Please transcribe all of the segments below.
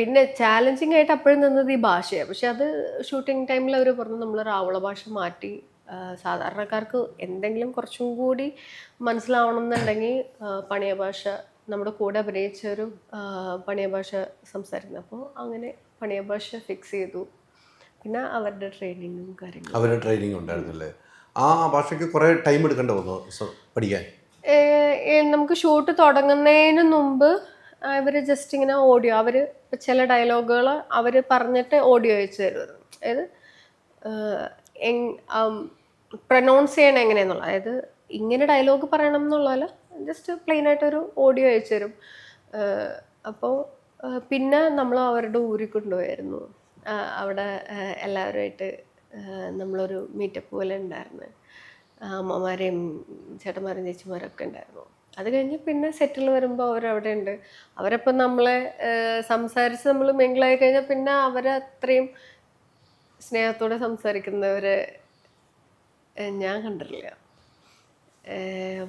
പിന്നെ ചാലഞ്ചിങ് ആയിട്ട് അപ്പോഴും നിന്നത് ഈ ഭാഷയാണ് പക്ഷെ അത് ഷൂട്ടിംഗ് ടൈമിൽ അവർ പറഞ്ഞു നമ്മൾ റാവുള ഭാഷ മാറ്റി സാധാരണക്കാർക്ക് എന്തെങ്കിലും കുറച്ചും കൂടി മനസ്സിലാവണം എന്നുണ്ടെങ്കിൽ പണിയ ഭാഷ നമ്മുടെ കൂടെ അഭിനയിച്ച ഒരു പണിയ ഭാഷ സംസാരിക്കുന്നത് അപ്പോൾ അങ്ങനെ പണിയ ഭാഷ ഫിക്സ് ചെയ്തു. പിന്നെ അവരുടെ ട്രെയിനിങ്ങും കാര്യങ്ങളും. അവരുടെ ട്രെയിനിങ് ഉണ്ടായിരുന്നല്ലേ? ആ ഭാഷയ്ക്ക് കുറേ ടൈം എടുക്കേണ്ട വന്നു? പഠിക്കാൻ? നമുക്ക് ഷൂട്ട് തുടങ്ങുന്നതിന് മുമ്പ് ഇവർ ജസ്റ്റ് ഇങ്ങനെ ഓഡിയോ അവർ ചില ഡയലോഗുകൾ അവർ പറഞ്ഞിട്ട് ഓഡിയോ അയച്ചു തരുമായിരുന്നു അതായത് പ്രൊനൗൺസ് ചെയ്യണം എങ്ങനെയെന്നുള്ള അതായത് ഇങ്ങനെ ഡയലോഗ് പറയണം എന്നുള്ളതല്ല ജസ്റ്റ് പ്ലെയിൻ ആയിട്ടൊരു ഓഡിയോ അയച്ചു തരും. അപ്പോൾ പിന്നെ നമ്മൾ അവരുടെ ഊരി കൊണ്ടുപോയായിരുന്നു. അവിടെ എല്ലാവരുമായിട്ട് നമ്മളൊരു മീറ്റപ്പ് പോലെ ഉണ്ടായിരുന്നു. അമ്മമാരെയും ചേട്ടന്മാരും ചേച്ചിമാരൊക്കെ ഉണ്ടായിരുന്നു. അത് കഴിഞ്ഞ് പിന്നെ സെറ്റിൽ വരുമ്പോൾ അവരവിടെ ഉണ്ട് അവരപ്പം നമ്മളെ സംസാരിച്ച് നമ്മൾ മിങ്കിളായി കഴിഞ്ഞാൽ പിന്നെ അവരത്രയും സ്നേഹത്തോടെ സംസാരിക്കുന്നവരെ ഞാൻ കണ്ടിട്ടില്ല.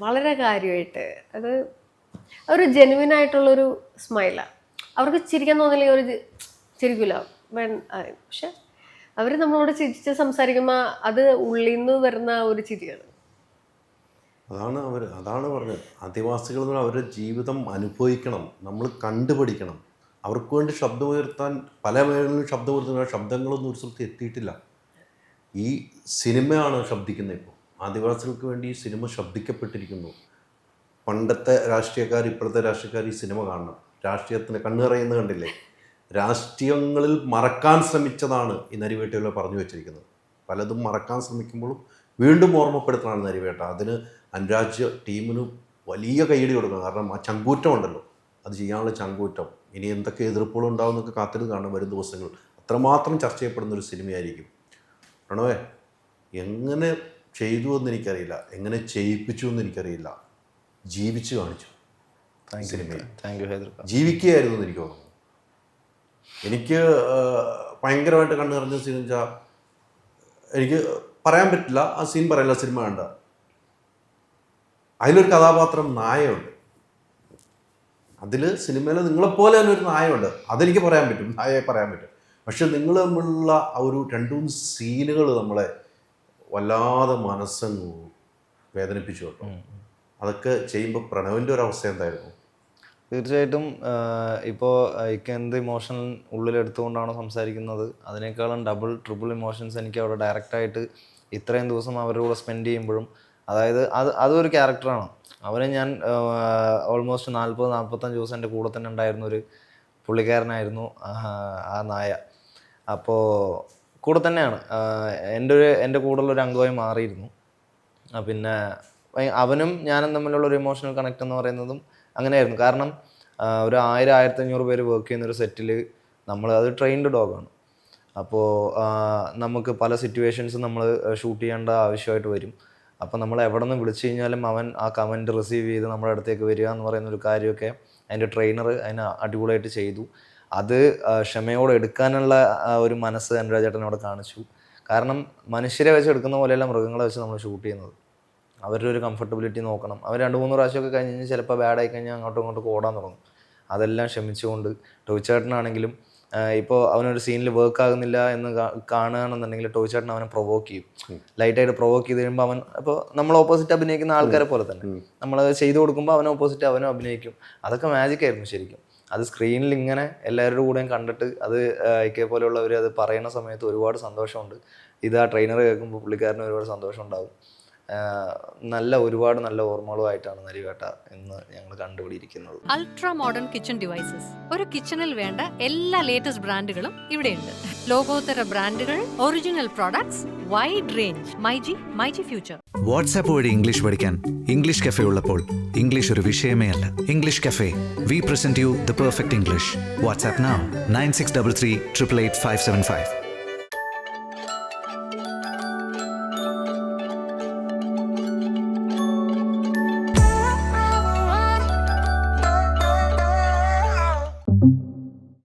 വളരെ കാര്യമായിട്ട് അത് ഒരു ജെനുവിൻ ആയിട്ടുള്ളൊരു സ്മൈലാണ് അവർക്ക് ചിരിക്കാൻ തോന്നില്ലെങ്കിൽ ഒരു ചിരിക്കില്ല പക്ഷെ അവർ നമ്മളോട് ചിരിച്ച് സംസാരിക്കുമ്പോൾ അത് ഉള്ളിൽ നിന്ന് വരുന്ന ഒരു ചിരിയാണ്. അതാണ് അവർ അതാണ് പറഞ്ഞത്. ആദിവാസികൾ എന്ന് പറഞ്ഞാൽ അവരുടെ ജീവിതം അനുഭവിക്കണം. നമ്മൾ കണ്ടുപഠിക്കണം. അവർക്ക് വേണ്ടി ശബ്ദം ഉയർത്താൻ പല മേഖലകളിലും ശബ്ദം ഉയർത്തുന്ന ശബ്ദങ്ങളൊന്നും ഒരു സ്ഥലത്ത് എത്തിയിട്ടില്ല. ഈ സിനിമയാണ് ശബ്ദിക്കുന്നത് ഇപ്പോൾ ആദിവാസികൾക്ക് വേണ്ടി ഈ സിനിമ ശബ്ദിക്കപ്പെട്ടിരിക്കുന്നു. പണ്ടത്തെ രാഷ്ട്രീയക്കാർ ഇപ്പോഴത്തെ രാഷ്ട്രീയക്കാർ ഈ സിനിമ കാണണം. രാഷ്ട്രീയത്തിന് കണ്ണുറയുന്നത് കണ്ടില്ലേ? രാഷ്ട്രീയങ്ങളിൽ മറക്കാൻ ശ്രമിച്ചതാണ് ഈ നരിവേട്ടയിൽ പറഞ്ഞു വെച്ചിരിക്കുന്നത്. പലതും മറക്കാൻ ശ്രമിക്കുമ്പോഴും വീണ്ടും ഓർമ്മപ്പെടുത്തണമാണ് നരിവേട്ട. അതിന് അനുരാജ്യ ടീമിന് വലിയ കൈയടി കൊടുക്കണം. കാരണം ആ ചങ്കൂറ്റം ഉണ്ടല്ലോ അത് ചെയ്യാനുള്ള ചങ്കൂറ്റം. ഇനി എന്തൊക്കെ എതിർപ്പുകൾ ഉണ്ടാവും എന്നൊക്കെ കാത്തിരുന്ന് കാണണം വരും ദിവസങ്ങൾ. അത്രമാത്രം ചർച്ച ചെയ്യപ്പെടുന്ന ഒരു സിനിമയായിരിക്കും. പ്രണവേ എങ്ങനെ ചെയ്തു എന്ന് എനിക്കറിയില്ല. എങ്ങനെ ചെയ്യിപ്പിച്ചു എന്ന് എനിക്കറിയില്ല. ജീവിച്ചു കാണിച്ചു സിനിമയിൽ. ജീവിക്കുകയായിരുന്നു എന്ന് എനിക്ക് തോന്നുന്നു. എനിക്ക് ഭയങ്കരമായിട്ട് കണ്ണു നിറഞ്ഞ സീൻ വെച്ചാൽ എനിക്ക് പറയാൻ പറ്റില്ല. ആ സീൻ പറയില്ല സിനിമ കണ്ട. അതിലൊരു കഥാപാത്രം നായയുണ്ട്. അതിൽ സിനിമയിൽ നിങ്ങളെപ്പോലെ തന്നെ ഒരു നായയുണ്ട്. അതെനിക്ക് പറയാൻ പറ്റും. നായയെ പറയാൻ പറ്റും. പക്ഷെ നിങ്ങൾ തമ്മിലുള്ള ആ ഒരു രണ്ടു മൂന്ന് സീനുകൾ നമ്മളെ വല്ലാതെ മനസ്സങ്ങ് വേദനിപ്പിച്ചു കേട്ടോ. അതൊക്കെ ചെയ്യുമ്പോൾ പ്രണവിന്റെ ഒരു അവസ്ഥ എന്തായിരുന്നു? തീർച്ചയായിട്ടും ഇപ്പോൾ എനിക്ക് എന്ത് ഇമോഷൻ ഉള്ളിലെടുത്തുകൊണ്ടാണോ സംസാരിക്കുന്നത്? അതിനേക്കാളും ഡബിൾ ട്രിപ്പിൾ ഇമോഷൻസ് എനിക്ക് അവിടെ ഡയറക്റ്റായിട്ട് ഇത്രയും ദിവസം അവരുടെ കൂടെ സ്പെൻഡ് ചെയ്യുമ്പോഴും അതായത് അത് അതൊരു ക്യാരക്ടറാണ്. അവനെ ഞാൻ ഓൾമോസ്റ്റ് നാൽപ്പത് നാൽപ്പത്തഞ്ച് ദിവസം എന്റെ കൂടെ തന്നെ ഉണ്ടായിരുന്ന ഒരു പുള്ളിക്കാരനായിരുന്നു ആ നായ. അപ്പോൾ കൂടെ തന്നെയാണ്. എന്റെ ഒരു എന്റെ കൂടെയുള്ള ഒരു അംഗമായി മാറിയിരുന്നു. പിന്നെ അവനും ഞാനും തമ്മിലുള്ള ഒരു ഇമോഷണൽ കണക്ട് എന്ന് പറയുന്നതും അങ്ങനെയായിരുന്നു. കാരണം ഒരു ആയിരം ആയിരത്തി അഞ്ഞൂറ് പേര് വർക്ക് ചെയ്യുന്ന ഒരു സെറ്റിൽ നമ്മൾ അത് ട്രെയിൻഡ് ഡോഗാണ് അപ്പോൾ നമുക്ക് പല സിറ്റുവേഷൻസ് നമ്മൾ ഷൂട്ട് ചെയ്യേണ്ട ആവശ്യമായിട്ട് വരും. അപ്പോൾ നമ്മൾ എവിടെ നിന്ന് വിളിച്ചു കഴിഞ്ഞാലും അവൻ ആ കമന്റ് റിസീവ് ചെയ്ത് നമ്മുടെ അടുത്തേക്ക് വരിക എന്ന് പറയുന്ന ഒരു കാര്യമൊക്കെ അതിന്റെ ട്രെയിനർ അതിന് അടിപൊളിയായിട്ട് ചെയ്തു. അത് ക്ഷമയോടെ എടുക്കാനുള്ള ഒരു മനസ്സ് അനുരാജ് ചേട്ടൻ അവിടെ കാണിച്ചു. കാരണം മനുഷ്യരെ വെച്ച് എടുക്കുന്ന പോലെയല്ല മൃഗങ്ങളെ വെച്ച് നമ്മൾ ഷൂട്ട് ചെയ്യുന്നത്. അവരുടെ ഒരു കംഫർട്ടബിലിറ്റി നോക്കണം. അവർ രണ്ട് മൂന്ന് പ്രാവശ്യമൊക്കെ കഴിഞ്ഞ് കഴിഞ്ഞാൽ ചിലപ്പോൾ ബാഡായി കഴിഞ്ഞാൽ അങ്ങോട്ടും ഇങ്ങോട്ടും ഓടാൻ തുടങ്ങും. അതെല്ലാം ക്ഷമിച്ചുകൊണ്ട് ടോയ്ച്ചേട്ടനാണെങ്കിലും ഇപ്പോൾ അവനൊരു സീനിൽ വർക്ക് ആകുന്നില്ല എന്ന് കാണുകയാണെന്നുണ്ടെങ്കിൽ ടോയ്ച്ചേട്ടൻ അവനെ പ്രൊവോക്ക് ചെയ്യും. ലൈറ്റായിട്ട് പ്രൊവോക്ക് ചെയ്ത് കഴിയുമ്പോൾ അവൻ അപ്പോൾ നമ്മൾ ഓപ്പോസിറ്റ് അഭിനയിക്കുന്ന ആൾക്കാരെ പോലെ തന്നെ. നമ്മൾ ചെയ്തു കൊടുക്കുമ്പോൾ അവൻ ഓപ്പോസിറ്റ് അവനും അഭിനയിക്കും. അതൊക്കെ മാജിക് ആയിരുന്നു ശരിക്കും. അത് സ്ക്രീനിൽ ഇങ്ങനെ എല്ലാവരുടെ കൂടെയും കണ്ടിട്ട് അത് ഐക്കെ പോലെയുള്ളവർ അത് പറയുന്ന സമയത്ത് ഒരുപാട് സന്തോഷമുണ്ട്. ഇത് ആ ട്രെയിനർ കേൾക്കുമ്പോൾ പുള്ളിക്കാരന് ഒരുപാട് സന്തോഷം ഉണ്ടാവും ആഹ് നല്ല ഒരുപാട് നല്ല ഓർമ്മകളുമായിട്ടാണ് നരിവേട്ട എന്ന് ഞങ്ങൾ കണ്ടുപിടിയിരിക്കുന്നത് അൾട്രാ മോഡേൺ കിച്ചൺ ഡിവൈസസ് ഒരു കിച്ചണിൽ വേണ്ട എല്ലാ ലേറ്റസ്റ്റ് ബ്രാൻഡുകളും ഇവിടെയുണ്ട്. ലോകോത്തര ബ്രാൻഡുകൾ original products wide range myG myG future WhatsApp വഴി ഇംഗ്ലീഷ് പഠിക്കാൻ ഇംഗ്ലീഷ് കഫേ ഉള്ളപ്പോൾ ഇംഗ്ലീഷ് ഒരു വിഷയമേ അല്ല. English Cafe we present you the perfect English WhatsApp nine six double three triple eight five seven five